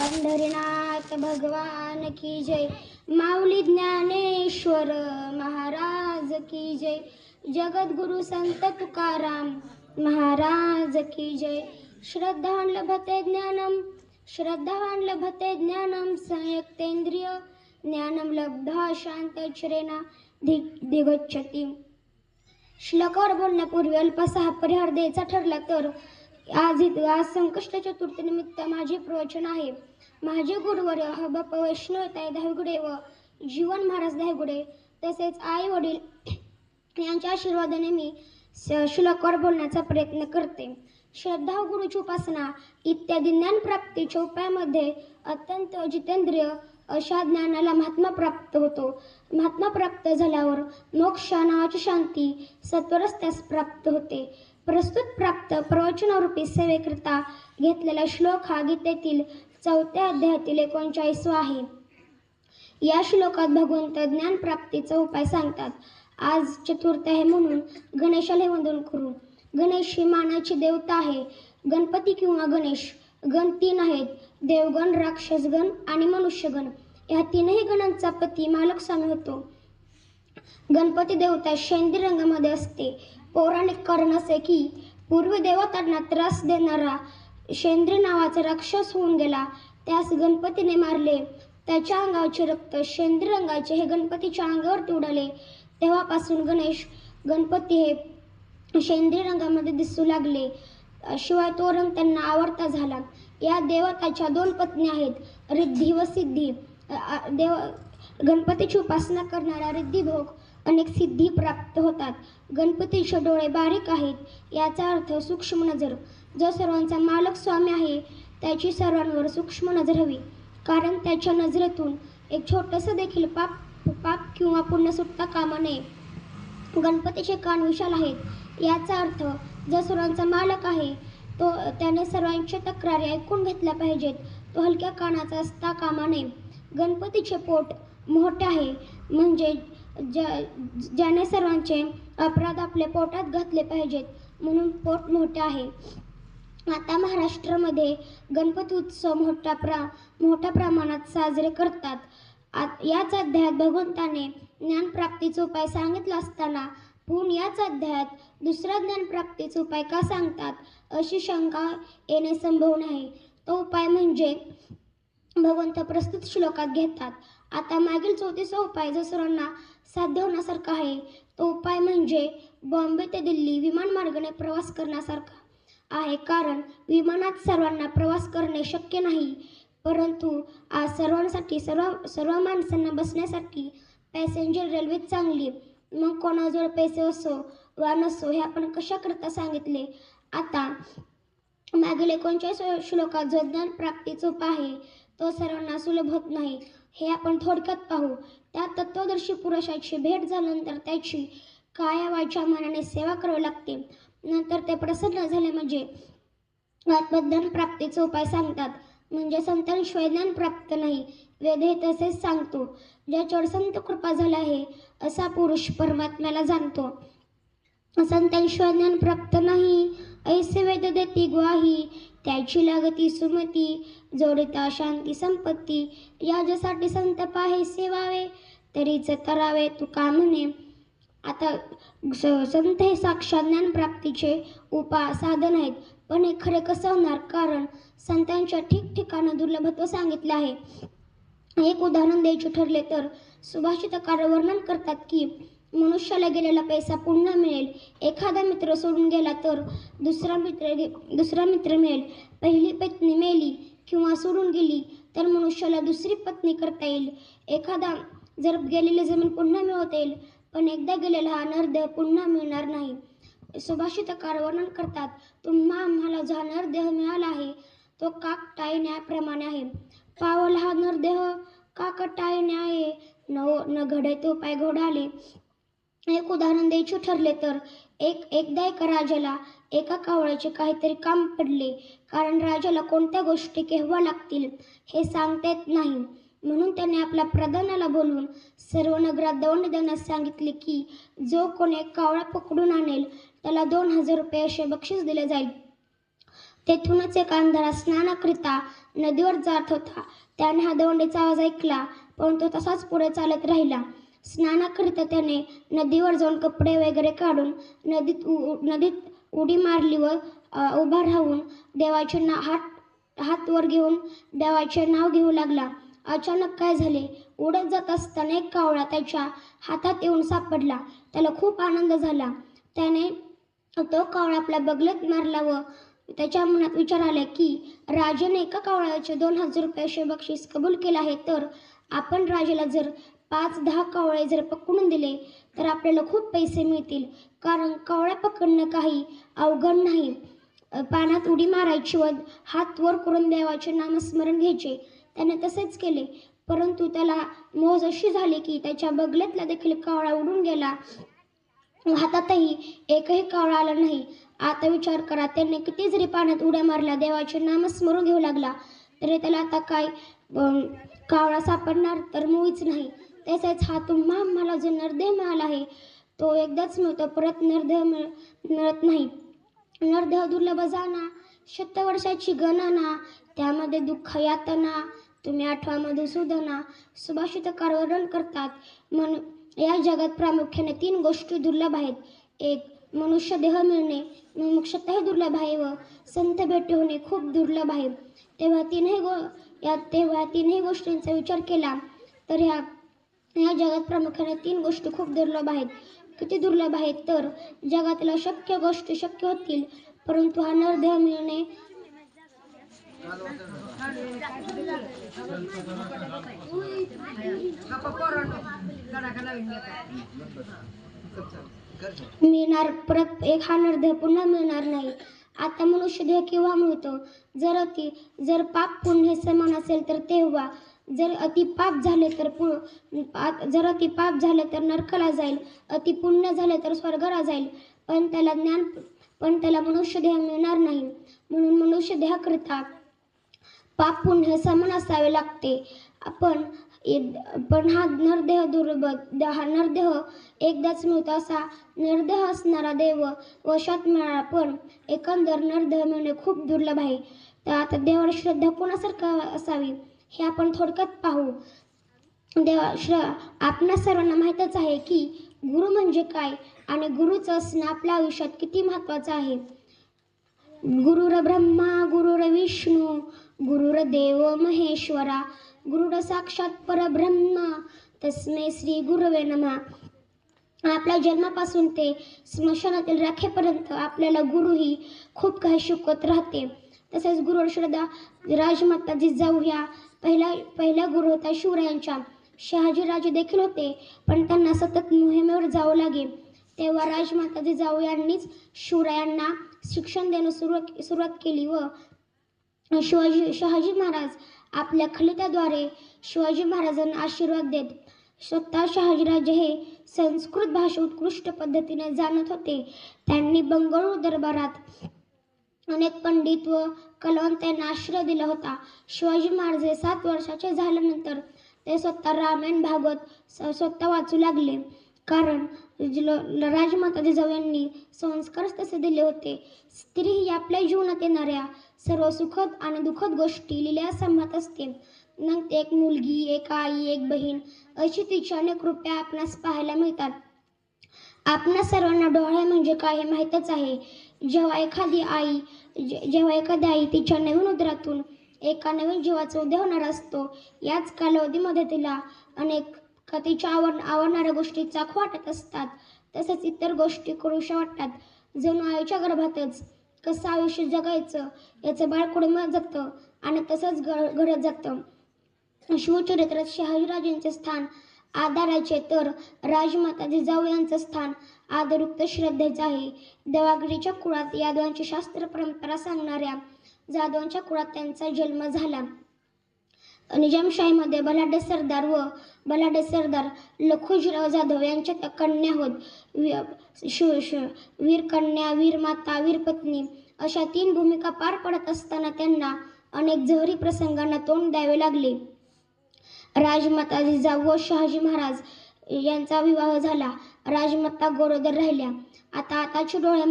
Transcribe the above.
पंढरीनाथ भगवान की जय. माऊली ज्ञानेश्वर महाराज की जय. जगद्गुरु संत तुकाराम महाराज की जय. श्रद्धावान लभते ज्ञानम श्रद्धावान लभते ज्ञानम संयुक्तेंद्रिय ज्ञानम लब्धा शांतचरेना धि दिगच्छती. श्लोकावर बोलण्यापूर्वी अल्पसा परिहार द्यायचा ठरला तर आज आज संकष्ट चतुर्थीनिमित्त माझे प्रवचन आहे. माझे गुरुवर्य ह बाप्पा वैष्णवताई धावगुडे व जीवन महाराज धावगुडे तसेच आई वडील यांच्या आशीर्वादाने मी शुलकवर श्लोकावर बोलण्याचा प्रयत्न करते. श्रद्धा गुरुची उपासना इत्यादी ज्ञानप्राप्तीच्या उपायामध्ये अत्यंत जितेंद्रिय अशा ज्ञानाला महात्मा प्राप्त होतो. महात्मा प्राप्त झाल्यावर मोक्ष नावाची शांती सत्वरस्त्यास प्राप्त होते. प्रस्तुत प्राप्त प्रवचनारूपी सेवेकरिता घेतलेला श्लोक हा गीतेतील चौथ्या अध्यायातील एकोणचाळीसवा आहे. या श्लोकात भगवंत ज्ञानप्राप्तीचा उपाय सांगतात. आज चतुर्थ आहे म्हणून गणेशाला वंदन करू. गणेश ही मानाची देवता आहे. गणपती किंवा गणेश गण तीन आहेत. देवगण राक्षसगण आणि मनुष्यगण. या तीनही गणांचा पती मालक स्वामी होतो. गणपती देवता शेंदी रंगामध्ये असते. पौराणिक कारण असे की पूर्वी देवतांना त्रास देणारा शेंद्र नावाचा राक्षस होऊन गेला. त्यास गणपतीने मारले. त्याच्या अंगावरचे रक्त शेंद्र रंगाचे हे गणपतीच्या अंगावरती उडाले तेव्हापासून गणेश गणपती हे शेंद्री रंगामध्ये दिसू लागले. शिवाय तो रंग त्यांना आवडता झाला. या देवताच्या दोन पत्नी आहेत रिद्धी व सिद्धी. देव गणपतीची उपासना करणारा रिद्धिभोग अनेक सिद्धी प्राप्त होतात. गणपतीचे डोळे बारीक आहेत याचा अर्थ सूक्ष्म नजर. जो सर्वांचा मालक स्वामी आहे त्याची सर्वांवर सूक्ष्म नजर हवी. कारण त्याच्या नजरेतून एक छोटंसं देखील पाप पाप किंवा पुण्य सुटता कामा नये. गणपतीचे कान विशाल आहेत याचा अर्थ जो सर्वांचा मालक आहे तो त्याने सर्वांच्या तक्रारी ऐकून घेतल्या पाहिजेत. तो हलक्या कानाचा असता कामा नये. गणपतीचे पोट मोठे आहे म्हणजे ज्या ज्याने सर्वांचे अपराध आपल्या पोटात घातले पाहिजेत म्हणून पोट मोठे आहे. आता महाराष्ट्रामध्ये गणपती उत्सव मोठ्या प्रा मोठ्या प्रमाणात साजरे करतात. आत याच अध्यायात भगवंताने ज्ञानप्राप्तीचा उपाय सांगितला असताना पुन याच अध्यायात दुसरा ज्ञानप्राप्तीचा उपाय का सांगतात अशी शंका येणे संभव नाही. तो उपाय म्हणजे भगवंत प्रस्तुत श्लोकात घेतात. आता मागील चौतीसा उपाय जो सर्वांना साध्य होण्यासारखा आहे तो उपाय म्हणजे बॉम्बे ते दिल्ली विमान मार्गाने प्रवास करण्यासारखा आहे. कारण विमानात सर्वांना प्रवास करणे शक्य नाही परंतु आज सर्वांसाठी सर्व सर्व माणसांना बसण्यासाठी पॅसेंजर रेल्वे चांगली मग कोणाजवळ पैसे असो वा नसो हे आपण कशाकरता सांगितले? आता मागील एकोणचाळीस श्लोकात जो ज्ञान प्राप्तीचा उपाय आहे तो सर्वांना सुलभ होत नाही. हे आपण थोडक्यात पाहू. त्या तत्वदर्शी पुरुषाची भेट झाल्यानंतर त्याची कायावाच्या मनाने सेवा करावी लागते. नंतर ते प्रसन्न झाले म्हणजे आत्मज्ञान प्राप्तीचा उपाय सांगतात. म्हणजे संतांशिवाय ज्ञान प्राप्त नाही. वेद हे तसेच सांगतो. ज्याच्यावर संत कृपा झाला आहे असा पुरुष परमात्म्याला जाणतो. संतांशिवाय ज्ञान प्राप्त नाही. ऐसे वेद देती ग्वाही. त्याची लागती सुमती जोडिता शांती संपत्ती याच्यासाठी संत पाहे सेवावे तरीच तरावे तू का म्हणे. आता स- संत हे साक्षात ज्ञानप्राप्तीचे उपा साधन आहेत पण हे खरे कसं होणार? कारण संतांच्या ठिकठिकाणं दुर्लभत्व सांगितलं आहे. एक उदाहरण द्यायचे ठरले तर सुभाषितकार वर्णन करतात की मनुष्याला गेलेला पैसा पुन्हा मिळेल. एखादा मित्र सोडून गेला तर दुसरा मित्र गे- दुसरा मित्र मिळेल. पहिली पत्नी मेली किंवा सोडून गेली तर मनुष्याला दुसरी पत्नी करता येईल. एखादा जर गेलेली जमीन पुन्हा मिळवता येईल पण एकदा गेलेला हा नरदेह पुन्हा मिळणार नाही. सुभाषितकार वर्णन करतात तुम्हा आम्हाला जो हा नरदेह मिळाला आहे तो काक टाळण्याप्रमाणे आहे. पावल हा नरदेह काक न्याय आहे न न घडे तो पाय घोडाले. एक उदाहरण द्यायचे ठरले तर एक एकदा एका राजाला एका कावळ्याचे काहीतरी काम पडले कारण राजाला कोणत्या गोष्टी केव्हा लागतील हे सांगता येत नाही. म्हणून त्याने आपल्या प्रधानाला बोलवून सर्व नगरात दौंड देण्यास सांगितले की जो कोणी कावळा पकडून आणेल त्याला दोन हजार रुपये असे बक्षीस दिले जाईल. तेथूनच एक अंधारा स्नानाकरिता नदीवर जात होता. त्याने हा दौंडीचा आवाज ऐकला परंतु तसाच पुढे चालत राहिला. स्नानाकरिता त्याने नदीवर जाऊन कपडे वगैरे काढून नदीत उ नदीत उडी मारली व उभा राहून देवाचे ना हात हात वर घेऊन देवाचे नाव घेऊ लागला. अचानक काय झाले? उडत जात असताना एक कावळा त्याच्या हातात येऊन सापडला. त्याला खूप आनंद झाला. त्याने तो कावळा आपल्या बगलत मारला व त्याच्या मनात विचार आला की राजाने एका कावळ्याचे दोन हजार रुपये असे बक्षीस कबूल केले आहे तर आपण राजाला जर पाच दहा कावळे जर पकडून दिले तर आपल्याला खूप पैसे मिळतील. कारण कावळ्या पकडणं काही अवघड नाही. पाण्यात उडी मारायची व हात वर करून देवाचे नामस्मरण घ्यायचे. त्याने तसेच केले. परंतु त्याला मोज अशी झाली की त्याच्या बगल्यातला देखील कावळा उडून गेला. हातातही एकही कावळा आला नाही. आता विचार करा त्याने किती जरी पाण्यात उड्या मारल्या देवाचे नामस्मरण घेऊ लागला तरी त्याला आता काय कावळा सापडणार तर मुळीच नाही. तसेच हा तुम्हा मला जो नरदेह मिळाला आहे तो एकदाच मिळतो. परत नरदेह मिळ मिळत नाही. नरदेह दुर्लभ जाणा शतवर्षाची गणना त्यामध्ये दुःख यातना तुम्ही आठवा मधुसूदना सुभाषित वर्णन करतात. मन या जगात प्रामुख्याने तीन गोष्टी दुर्लभ आहेत. एक मनुष्य देह मिळणे. मुख्यतः दुर्लभ आहे व संत भेटी होणे खूप दुर्लभ आहे. तेव्हा तीनही गो या तेव्हा तीनही गोष्टींचा विचार केला तर ह्या या जगात प्रामुख्याने तीन गोष्टी खूप दुर्लभ आहेत. किती दुर्लभ आहेत तर जगातील अशक्य गोष्टी शक्य होतील परंतु हा नरदेह मिळणे मिळणार परत एक हा नरदेह पुन्हा मिळणार नाही. आता मनुष्य देह केव्हा मिळतो? जर ती जर पाप पुण्य समान असेल तर तेव्हा जर अति पाप झाले तर पु- जर अति पाप झाले तर नरकाला जाईल अति पुण्य झाले तर स्वर्गाला जाईल. पण त्याला ज्ञान पण त्याला मनुष्य देह मिळणार नाही. म्हणून मनुष्य देहाकरिता पाप पुण्य समान असावे लागते. आपण पण हा नरदेह दुर्लभ हा नरदेह एकदाच मिळतो असा नरदेह असणारा देव वशात मिळाला पण एकंदर नरदेह मिळणे खूप दुर्लभ आहे. तर आता देवावर श्रद्धा कोणासारखं असावी? हे आपण थोडक्यात पाहू. देवा श्र आपणा सर्वांना माहीतच आहे की गुरु म्हणजे काय आणि गुरुचं असणं आपल्या आयुष्यात किती महत्त्वाचं आहे. गुरुर ब्रह्मा गुरुर विष्णू गुरुर देव महेश्वरा गुरुर साक्षात परब्रह्मा तस्मे श्री गुरुवे नमा. आपल्या जन्मापासून ते स्मशानातील राखेपर्यंत आपल्याला गुरु ही खूप काही शिकवत राहते. तसेच गुरुवर श्रद्धा राजमाता जिजाऊ ह्या पहिल्या पहिला गुरु होता शिवरायांच्या शहाजीराजे देखील होते पण त्यांना सतत मोहिमेवर जावं लागे. तेव्हा राजमाता जिजाऊ यांनीच शिवरायांना शिक्षण देणं सुरुवात सुरुवात केली व शिवाजी शहाजी महाराज आपल्या खलिताद्वारे शिवाजी महाराजांना आशीर्वाद देत स्वतः शहाजीराजे हे संस्कृत भाषा उत्कृष्ट पद्धतीने जाणत होते. त्यांनी बंगळूर दरबारात अनेक पंडित व कलावंतांना आश्रय दिला होता. शिवाजी महाराज हे सात वर्षाचे झाल्यानंतर ते स्वतः रामायण भागवत स्वतः वाचू लागले. कारण राजमाता जिजाऊ यांनी संस्कार तसे दिले होते. स्त्री ही आपल्या जीवनात येणाऱ्या सर्व सुखद आणि दुःखद गोष्टी लिहिल्या सांभाळत असते. मग ते एक मुलगी एक आई एक बहीण अशी तिच्या अनेक कृपया आपणास पाहायला मिळतात. आपणा सर्वांना डोळे म्हणजे काय हे माहीतच आहे. जेव्हा एखादी आई जे- जेव्हा एखादी आई तिच्या नवीन उदरातून एका नवीन जीवाचा उदय होणार असतो याच कालावधीमध्ये तिला अनेक तिच्या आवड आवडणाऱ्या गोष्टी चाखू वाटत असतात. तसेच इतर गोष्टी करूशा वाटतात. जणू आईच्या गर्भातच कसं आयुष्य जगायचं याचं बाळ कुडमत जातं आणि तसंच घडत जातं. शिवचरित्रात शहाजीराजांचे स्थान आदराचे तर राजमाता जिजाऊ यांचं स्थान आदरुक्त श्रद्धेचं आहे. देवागिरीच्या कुळात यादवांची शास्त्र परंपरा सांगणाऱ्या जाधवांच्या कुळात त्यांचा जन्म झाला. निजामशाहीमध्ये बलाढ्य सरदार व बलाढ्य सरदार लखुजीराव जाधव यांच्या त्या कन्या होत. वीर कन्या वीर माता वीर पत्नी अशा तीन भूमिका पार पडत असताना त्यांना अनेक जहरी प्रसंगांना तोंड द्यावे लागले. राजमाता जिजाऊ व शहाजी महाराज यांचा विवाह झाला. राजमाता गोरोदर राहिल्या. आता आताची डोळ्या